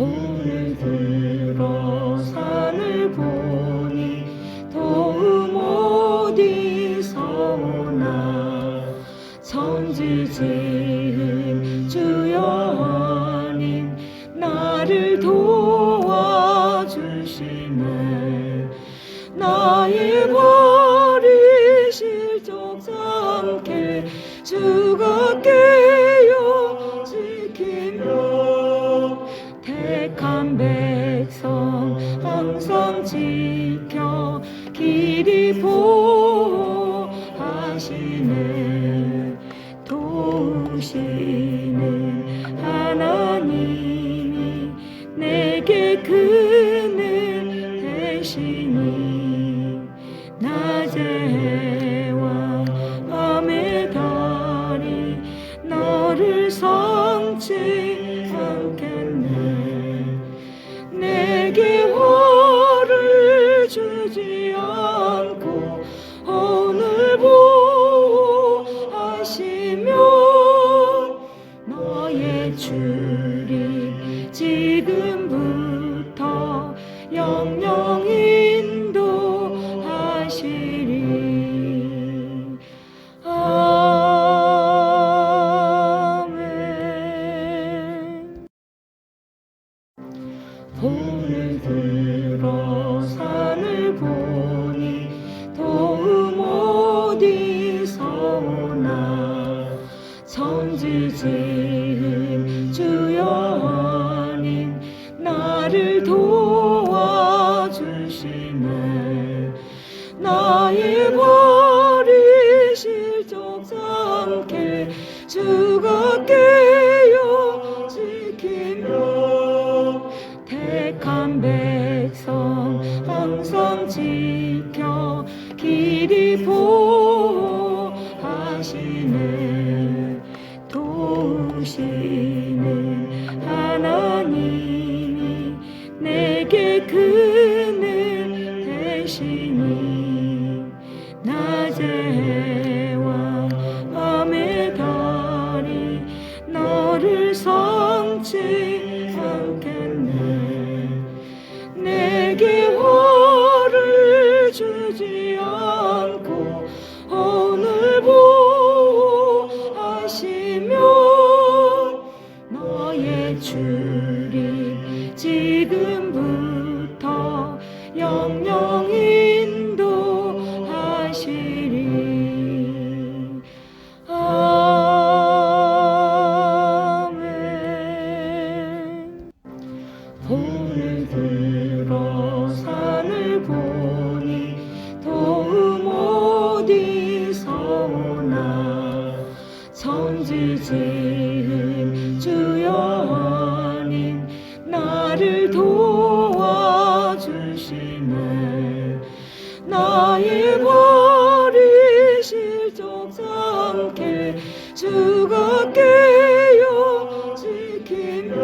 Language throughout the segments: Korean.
손을 들어 산을 보니 도움 어디서 오나. 선지지은 주여님 나를 도와주시네. 나의 버 보호하시네. 도우시는 하나님이 내게 그늘 낮의 왕 밤의 달이 너를 성치 않겠네. 내게 화 너의 주님 지금부터 영영 인도하시리. 아멘. 손을 들어 산을 보니 도움 어디서 오나. 선지지 나의 버리실 적 않게 주가 깨어 지키며 택한 백성 항상 지켜 길이 보호하시네. 도우시는 하나님이 내게 그 성치 않겠네. 내게 화를 주지 않고 오늘 보호하시며 너의 주님 지금 부 지지은 주여님 나를 도와주시네. 나의 버리실 적 않게 주가 깨어 지키며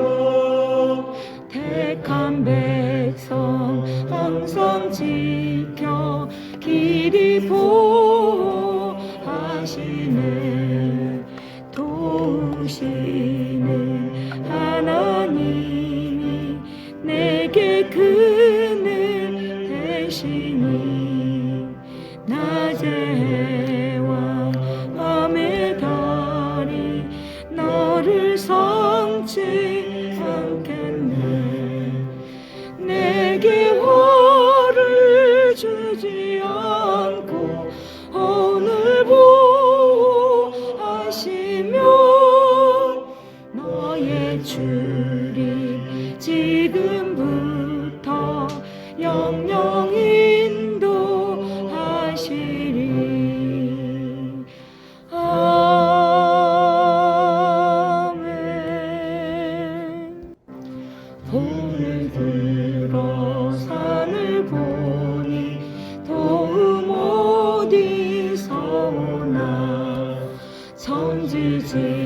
택한 백성 항상 지켜 길이 보호하시네 도우시는 하나님이 내게 그늘 낮의 왕 밤의 달이 너를 성치 않겠네. 내게 화를 주지 않고 보니 도움 어디서 오나? 선지지